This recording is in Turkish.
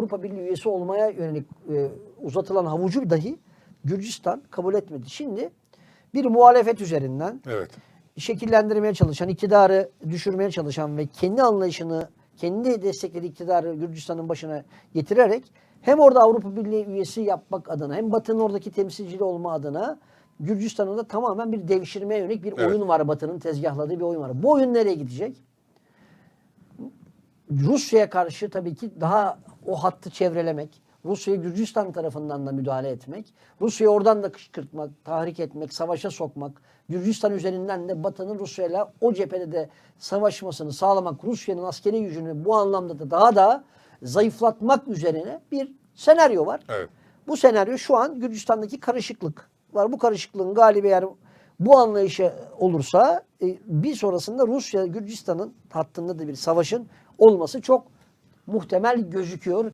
Avrupa Birliği üyesi olmaya yönelik e, uzatılan havucu dahi Gürcistan kabul etmedi. Şimdi bir muhalefet üzerinden Evet. şekillendirmeye çalışan, iktidarı düşürmeye çalışan ve kendi anlayışını, kendi desteklediği iktidarı Gürcistan'ın başına getirerek hem orada Avrupa Birliği üyesi yapmak adına hem Batı'nın oradaki temsilcili olma adına Gürcistan'ın da tamamen bir devşirmeye yönelik bir Evet. oyun var. Batı'nın tezgahladığı bir oyun var. Bu oyun nereye gidecek? Rusya'ya karşı tabii ki daha o hattı çevrelemek, Rusya'yı Gürcistan tarafından da müdahale etmek, Rusya'yı oradan da kışkırtmak, tahrik etmek, savaşa sokmak, Gürcistan üzerinden de Batı'nın Rusya'yla o cephede de savaşmasını sağlamak, Rusya'nın askeri gücünü bu anlamda da daha da zayıflatmak üzerine bir senaryo var. Evet. Bu senaryo şu an Gürcistan'daki karışıklık var. Bu karışıklığın galibi eğer bu anlayışa olursa e, bir sonrasında Rusya Gürcistan'ın hattında da bir savaşın olması çok muhtemel gözüküyor.